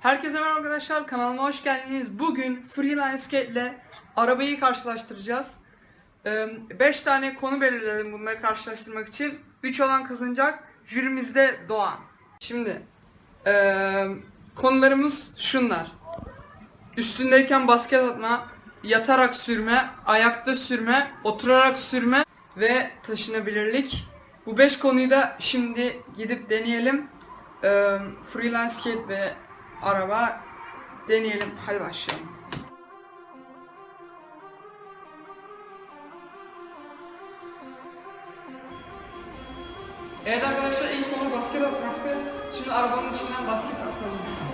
Herkese merhaba arkadaşlar kanalıma hoş geldiniz. Bugün Freelance Skate ile arabayı karşılaştıracağız. 5 tane konu belirledim bunları karşılaştırmak için. 3 olan kazanacak. Jürimizde Doğan. Şimdi eee, konularımız şunlar. Üstündeyken basket atma, yatarak sürme, ayakta sürme, oturarak sürme ve taşınabilirlik. Bu 5 konuyu da şimdi gidip deneyelim. Ee, freelance skate ve araba deneyelim. Hadi başlayalım. Evet arkadaşlar ilk konu basket atmaktı. Şimdi arabanın içinden basket atalım.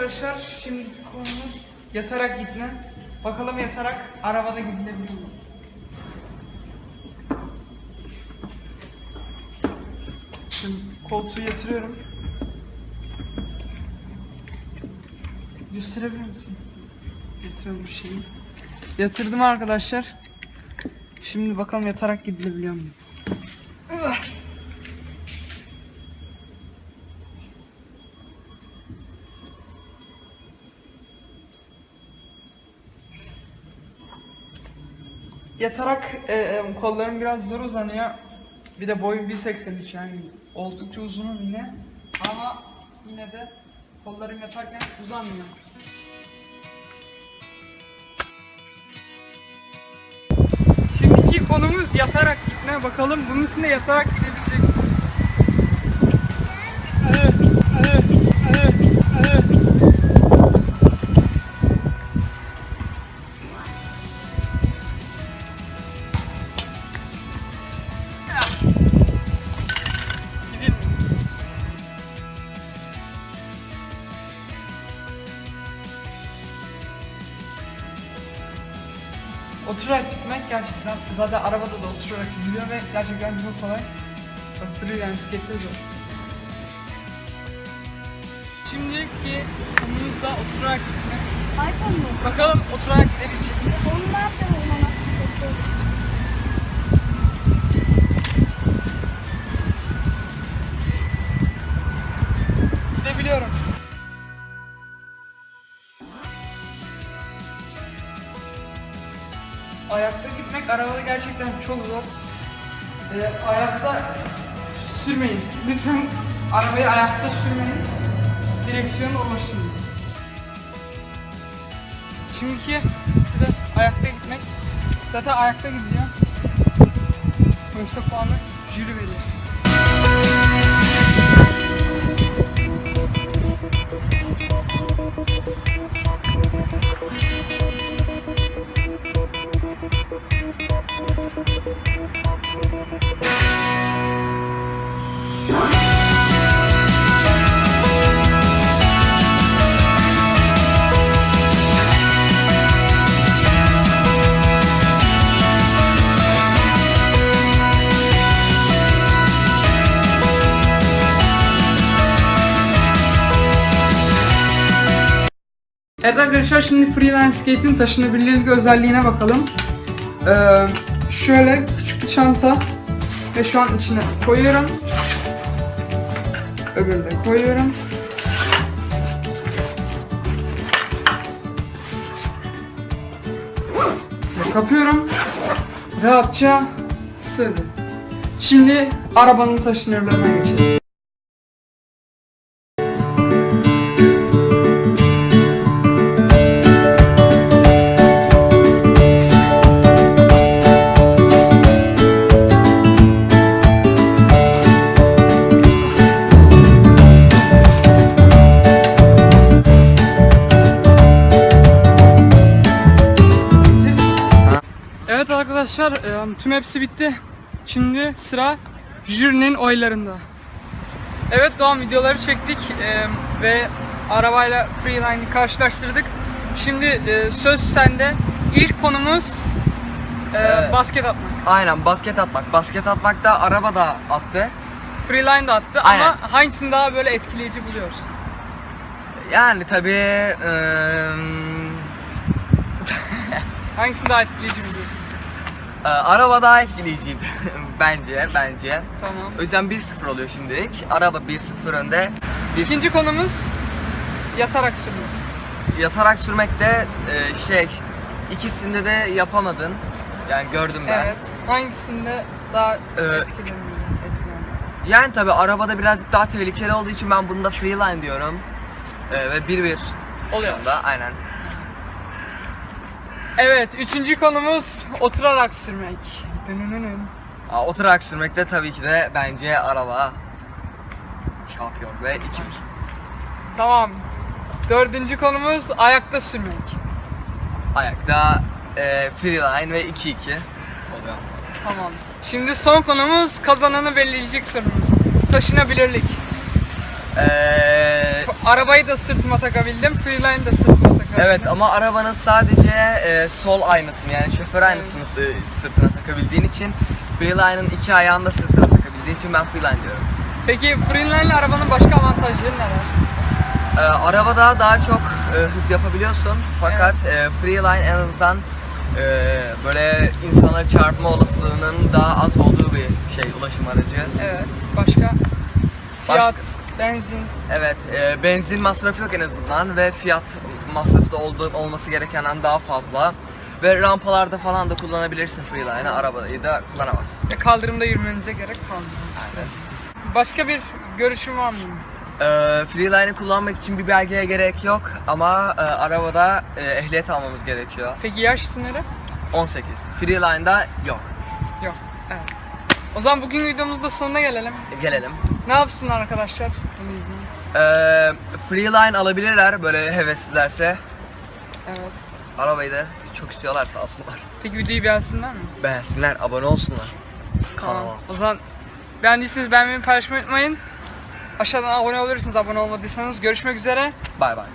Arkadaşlar şimdiki konumuz yatarak gitme. Bakalım yatarak arabada gidilebilir mi? Şimdi koltuğu yatırıyorum. Gösterebilir misin? Yatıralım şeyi. Yatırdım arkadaşlar. Şimdi bakalım yatarak gidilebiliyor mu? Yatarak e, e, kollarım biraz zor uzanıyor. Bir de boyum 1.83 yani oldukça uzunum yine. Ama yine de kollarım yatarken uzanmıyor. Şimdiki konumuz yatarak gitme. Bakalım bunun üstünde yatarak Oturarak gitmek gerçekten zaten arabada da oturarak gidiyor ve gerçekten çok kolay. Freelance skate'de zor. Şimdiki konumuz da oturarak gitmek. iPhone mu? Bakalım oturarak gidebilecek miyiz? Onu ne yapacağım o zaman? Gerçekten çok zor. Ee, ayakta sürmeyin. Lütfen arabayı ayakta sürmeyin. Direksiyonu ulaşın. Şimdiki sıra ayakta gitmek. Zaten ayakta gidiyor. Sonuçta puanı jüri veriyor. Evet arkadaşlar şimdi freelance skate'in taşınabilirlik özelliğine bakalım. Ee, şöyle küçük bir çanta ve şu an içine koyuyorum. Öbürünü de koyuyorum. Kapıyorum. Rahatça sığdı. Şimdi arabanın taşınırlarına geçelim. Arkadaşlar e, tüm hepsi bitti. Şimdi sıra jürinin oylarında. Evet Doğan videoları çektik e, ve arabayla Freeline'i karşılaştırdık. Şimdi e, söz sende. İlk konumuz Ee, basket atmak. Aynen basket atmak. Basket atmak da araba da attı. Freeline de attı Aynen. ama hangisini daha böyle etkileyici buluyorsun? Yani tabii ıı, Hangisini daha etkileyici buluyorsun? E, araba daha etkileyiciydi bence bence. Tamam. O yüzden 1-0 oluyor şimdilik. Araba 1-0 önde. 1-0. İkinci konumuz yatarak sürmek. Yatarak sürmekte e, şey ikisinde de yapamadın. Yani gördüm ben. Evet. Hangisinde daha Ee, etkilendin? Yani tabii arabada birazcık daha tehlikeli olduğu için ben bunda freeline diyorum. E, ve 1-1 Oluyor. anda aynen. Evet, üçüncü konumuz oturarak sürmek. Dınınının. Aa, oturarak sürmekte tabii ki de bence araba şampiyon ve 2-1. Tamam. Dördüncü konumuz ayakta sürmek. Ayakta e, freeline ve 2-2 oluyor. Tamam. Şimdi son konumuz kazananı belirleyecek sorumuz. Taşınabilirlik. Eee Arabayı da sırtıma takabildim, freeline de sırtıma takabildim. Evet ama arabanın sadece e, sol aynasını yani şoför aynasını sı- sırtına takabildiğin için Freeline'ın iki ayağını da sırtına takabildiğin için ben Freeline diyorum. Peki freeline ile arabanın başka avantajları neler? E, arabada daha çok e, hız yapabiliyorsun fakat e, Freeline en azından e, böyle insanları çarpma olasılığının daha az olduğu bir şey ulaşım aracı. Evet. Başka? Fiyat, Başka- benzin. Evet, e, benzin masrafı yok en azından ve fiyat masrafı da oldu, olması gerekenden daha fazla. Ve rampalarda falan da kullanabilirsin Freeline'ı, arabayı da kullanamazsın. Ve kaldırımda yürümenize gerek kalmıyor. Aynen. Başka bir görüşüm var mı? Ee, Freeline'ı kullanmak için bir belgeye gerek yok ama e, arabada e, ehliyet almamız gerekiyor. Peki yaş sınırı? 18. Freeline'da yok. Yok. Evet. O zaman bugün videomuzda sonuna gelelim. E, Gelelim. Ne yapsın arkadaşlar? Bunu izleyin. Ee, Freeline alabilirler böyle heveslilerse. Evet. Arabayı da çok istiyorlarsa alsınlar. Peki videoyu beğensinler mi? Beğensinler, abone olsunlar. Tamam. Kanala. O zaman beğendiyseniz beğenmeyi paylaşmayı unutmayın. Aşağıdan abone olabilirsiniz abone olmadıysanız. Görüşmek üzere. Bay bay.